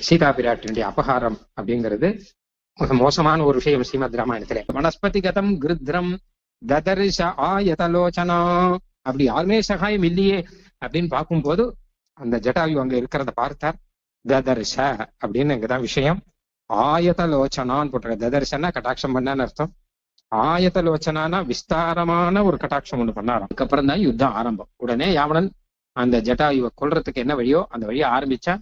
சீதா பிராட்டினுடைய அபகாரம் அப்படிங்கிறது மிக மோசமான ஒரு விஷயம் ஸ்ரீமத் ராமாயணத்துல. வனஸ்பதி கதம் கிருத்ரம் ததர்ஷ ஆயதலோச்சனா. அப்படி யாருமே சகாயம் இல்லையே அப்படின்னு பார்க்கும்போது அந்த ஜட்டாயு அங்க இருக்கிறத பார்த்தார். ததர்ஷ அப்படின்னு இங்கதான் விஷயம். ஆயதலோச்சனான்னு போட்டுற ததர்ஷன்னா கட்டாட்சம் பண்ணான்னு அர்த்தம். ஆயதலோச்சனானா விஸ்தாரமான ஒரு கட்டாட்சம் ஒண்ணு பண்ணாராம். அதுக்கப்புறம் தான் யுத்தம் ஆரம்பம். உடனே யாவனன் அந்த ஜட்டாயுவை கொல்றதுக்கு என்ன வழியோ அந்த வழியை ஆரம்பிச்சா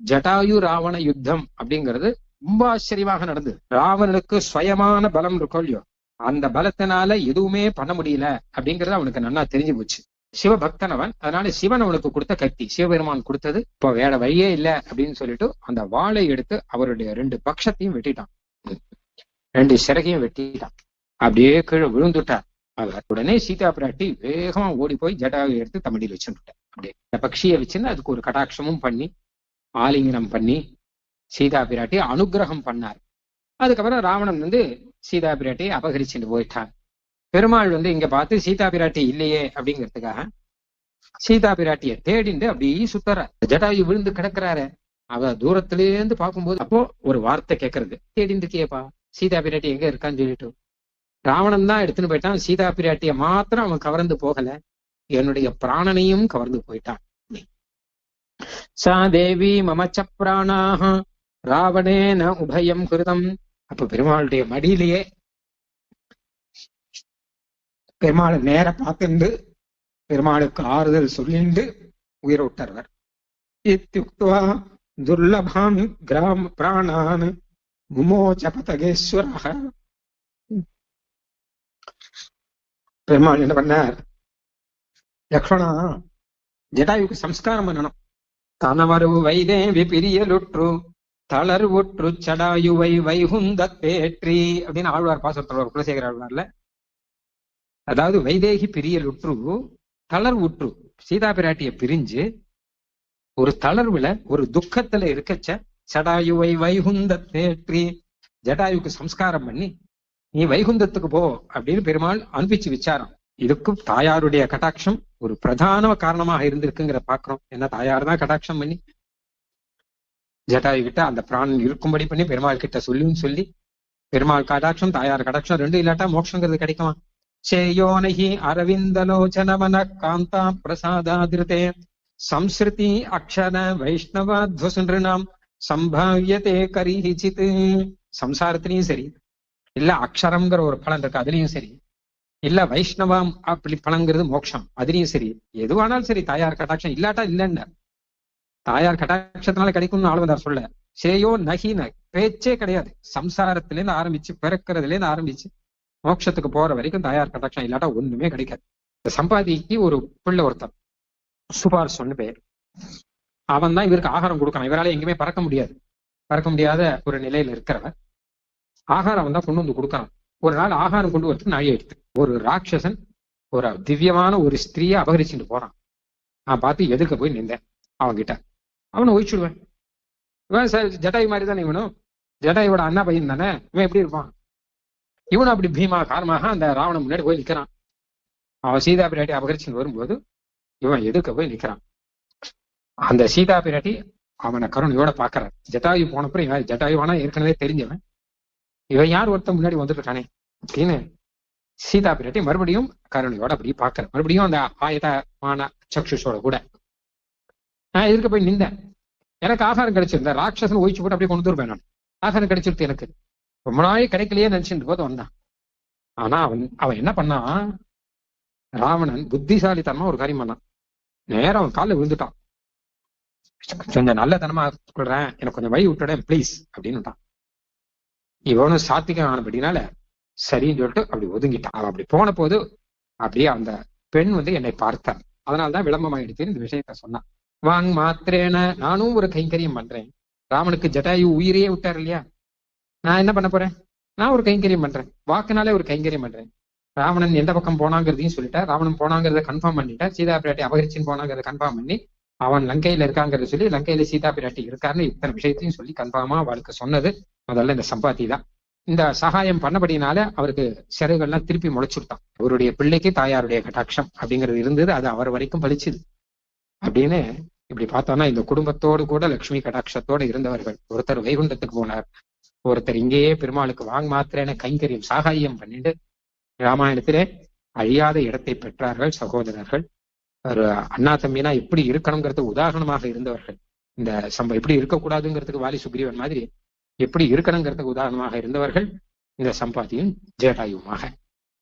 ஜட்டாயு ராவண யுத்தம் அப்படிங்கிறது ரொம்ப ஆச்சரியமாக நடந்தது. ராவணனுக்கு சுயமான பலம் இருக்கும் இல்லையோ அந்த பலத்தினால எதுவுமே பண்ண முடியல அப்படிங்கறது அவனுக்கு நல்லா தெரிஞ்சு போச்சு. சிவபக்தன் அவன் அதனால சிவன் அவனுக்கு கொடுத்த கத்தி சிவபெருமான் கொடுத்தது இப்போ வேற வழியே இல்லை அப்படின்னு சொல்லிட்டு அந்த வாளை எடுத்து அவருடைய ரெண்டு பக்ஷத்தையும் வெட்டிட்டான். ரெண்டு சிறகையும் வெட்டிட்டான். அப்படியே கீழே விழுந்துட்டார். அவர் உடனே சீதா பிராட்டி வேகமா ஓடி போய் ஜட்டாவை எடுத்து தமிழில் வச்சுட்டார் அப்படியே இந்த பக்ஷியை வச்சுன்னு அதுக்கு ஒரு கடாட்சமும் பண்ணி ஆலிங்கனம் பண்ணி சீதா பிராட்டி அனுகிரகம் பண்ணார். அதுக்கப்புறம் ராவணன் வந்து சீதா பிராட்டியை அபகரிச்சுட்டு போயிட்டான். பெருமாள் வந்து இங்க பார்த்து சீதா பிராட்டி இல்லையே அப்படிங்கிறதுக்காக சீதா பிராட்டிய தேடிண்டு அப்படியே சுத்தற ஜடாயு விழுந்து கிடக்குறாரு. அவ தூரத்துல இருந்து பார்க்கும்போது அப்போ ஒரு வார்த்தை கேட்கறது தேடிண்டு கேப்பா சீதா பிராட்டி எங்க இருக்கான்னு சொல்லிட்டு. ராவணன் தான் எடுத்துன்னு போயிட்டான். சீதா பிராட்டிய மாத்திரம் அவன் கவர்ந்து போகல. என்னுடைய பிராணனையும் கவர்ந்து போயிட்டான். சா தேவி மமச்ச பிராணாக ராவணேன உபயம் கிருதம் அப்ப பெருமாளுடைய மடியிலேயே பெருமாளை நேர பார்த்துண்டு பெருமாளுக்கு ஆறுதல் சொல்லிண்டு உயிரை விட்டுறவர் இத்தியுக்துவா துர்லபான் கிராம பிராணான் முமோச்சபதகேஸ்வராக பெருமாள் என்ன பண்ணார்? லக்ஷ்மணா ஜடாயுக்கு சம்ஸ்காரம் பண்ணணும். கணவரு வைதேவி பிரியலுற்று தளர்வுற்று சடாயுவை வைகுந்த தேற்றி அப்படின்னு ஆழ்வார் பாசத்தோட குலசேகர ஆழ்வார்ல. அதாவது வைதேகி பிரியலுற்று தளர்வுற்று சீதா பிராட்டிய பிரிஞ்சு ஒரு தளர்வுல ஒரு துக்கத்துல இருக்கச்ச சடாயுவை வைகுந்த தேற்றி ஜடாயுக்கு சம்ஸ்காரம் பண்ணி நீ வைகுந்தத்துக்கு போ அப்படின்னு பெருமாள் அனுப்பிச்சு விச்சாரம் இதுக்கும் தாயாருடைய கட்டாட்சம் ஒரு பிரதான காரணமாக இருந்திருக்குங்கிற பாக்குறோம். ஏன்னா தாயார் தான் கட்டாட்சம் பண்ணி ஜட்டாயு கிட்ட அந்த பிராணன் இருக்கும்படி பண்ணி பெருமாள் கிட்ட சொல்லியும் சொல்லி பெருமாள் கடாட்சம் தாயார் கடாட்சம் ரெண்டும் இல்லாட்டா மோட்சங்கிறது கிடைக்குமா? சேயோனஹி அரவிந்தலோச்சனவன காந்தா பிரசாதாதிருதே. சம்ஸ்ருதி அக்ஷர வைஷ்ணவாத்வசுனாம் சம்பாவியதே கரிஹிச்சித்து சம்சாரத்திலையும் சரி இல்ல அக்ஷரம்ங்கிற ஒரு பலன் இருக்கு அதுலயும் சரி. இல்ல வைஷ்ணவம் அப்படி பலங்கிறது மோட்சம். அதுலயும் சரி. எதுவானாலும் சரி தாயார் கட்டாட்சம் இல்லாட்டா இல்லைன்னு. தாயார் கட்டாட்சத்தினால கிடைக்கும்னு ஆளுவதார் சொல்ல. சேயோ நகின பேச்சே கிடையாது. சம்சாரத்துல இருந்து ஆரம்பிச்சு பிறக்கிறதுல இருந்து ஆரம்பிச்சு மோட்சத்துக்கு போற வரைக்கும் தாயார் கட்டாட்சம் இல்லாட்டா ஒண்ணுமே கிடைக்காது. சம்பாதிக்கு ஒரு பிள்ளை ஒருத்தன். சுபார் சொன்ன பேர். அவன் தான் இவருக்கு ஆகாரம் கொடுக்கணும். இவரால எங்கேயுமே பறக்க முடியாது. பறக்க முடியாத ஒரு நிலையில இருக்கிறவன். ஆகாரம் தான் கொண்டு வந்து கொடுக்கணும். ஒரு நாள் ஆகாரம் கொண்டு வரத்துக்கு நாயை எடுத்து ஒரு ராட்சசன் ஒரு திவ்யமான ஒரு ஸ்திரீயை அபகரிச்சுட்டு போறான். நான் பார்த்து எதுக்க போய் நின்றேன். அவன்கிட்ட அவனை ஒழிச்சுடுவேன். இவன் சார் ஜட்டாய் மாதிரி தானே இவனும்? ஜட்டாயோட அண்ணா பையன் தானே? இவன் எப்படி இருப்பான்? இவனும் அப்படி பீமா காரணமாக அந்த ராவணன் முன்னாடி போய் நிக்கிறான். அவன் சீதா பிராட்டி அபகரிச்சுன்னு வரும்போது இவன் எதிர்க்க போய் நிக்கிறான். அந்த சீதா பிராட்டி அவனை கருணையோட பாக்குறான் ஜட்டாயு போனப்புறம் இவன் ஜட்டாயுவானா ஏற்கனவே தெரிஞ்சவன். இவன் யார்? ஒருத்தன் முன்னாடி வந்துட்டு இருக்கானே அப்படின்னு சீதா பிராட்டி மறுபடியும் கருணையோட அப்படி பாக்குற மறுபடியும் அந்த ஆயதமான சக்ஷுஷோட கூட. நான் எதிர்க்க போய் நின்றேன். எனக்கு ஆகாரம் கிடைச்சிருந்த ராட்சசன் ஒழிச்சு போட்டு அப்படியே கொண்டு வருவேன் நான். ஆகாரம் கிடைச்சிருத்து எனக்கு. ரொம்ப நாளே கிடைக்கலையே நினைச்சிருந்த போது வந்தான். ஆனா அவன் அவன் என்ன பண்ணான் ராவணன் புத்திசாலித்தனமா ஒரு காரியம் பண்ணான். நேரம் அவன் காலில் விழுந்துட்டான். கொஞ்சம் நல்லதனமா சொல்றேன் எனக்கு கொஞ்சம் வழி விட்டுடேன் ப்ளீஸ் அப்படின்னுட்டான் இவனும் சாத்திகம் ஆனபடினால சரின்னு சொல்லிட்டு அப்படி ஒதுங்கிட்டான். அவள் அப்படி போன போது அப்படியே அந்த பெண் வந்து என்னை பார்த்தார் அதனால்தான் விளம்பமாயிடுச்சுன்னு இந்த விஷயத்த சொன்னான். வாங் மாத்திரேன நானும் ஒரு கைங்கரியம் பண்றேன். ராமனுக்கு ஜட்டாயு உயிரையே விட்டார் இல்லையா? நான் என்ன பண்ண போறேன்? நான் ஒரு கைங்கரியம் பண்றேன். வாக்குனாலே ஒரு கைங்கரியம் பண்றேன். ராவணன் எந்த பக்கம் போனாங்கிறதையும் சொல்லிட்டேன் ராவணன் போனாங்கிறத கன்ஃபார்ம் பண்ணிட்டேன் சீதா பிராட்டி அபகரிச்சின்னு போனாங்கிறத கன்ஃபார்ம் பண்ணி அவன் லங்கையில இருக்காங்கிறத சொல்லி லங்கையில சீதா பிராட்டி இருக்காருன்னு இத்தனை விஷயத்தையும் சொல்லி கன்ஃபார்மா அவளுக்கு சொன்னது. முதல்ல இந்த சம்பாத்தி தான் இந்த சகாயம் பண்ணபடினால அவருக்கு சிறைகள்லாம் திருப்பி முளைச்சுட்டான் அவருடைய பிள்ளைக்கு தாயாருடைய கட்டாட்சம் அப்படிங்கிறது இருந்தது. அது அவர் வரைக்கும் பலிச்சுது. அப்படின்னு இப்படி பார்த்தோம்னா இந்த குடும்பத்தோடு கூட லட்சுமி கடாட்சத்தோடு இருந்தவர்கள். ஒருத்தர் வைகுண்டத்துக்கு போனார். ஒருத்தர் இங்கேயே பெருமாளுக்கு வாங் மாத்திரேன கைங்கரியம் சாகாயம் பண்ணிட்டு ராமாயணத்திலே அழியாத இடத்தை பெற்றார்கள் சகோதரர்கள். ஒரு அண்ணா தம்பினா எப்படி இருக்கணுங்கிறது உதாரணமாக இருந்தவர்கள். இந்த சம்ப எப்படி இருக்கக்கூடாதுங்கிறதுக்கு வாலி சுக்ரீவன் மாதிரி எப்படி இருக்கணுங்கிறதுக்கு உதாரணமாக இருந்தவர்கள் இந்த சம்பாத்தியும் ஜேடாயுமாக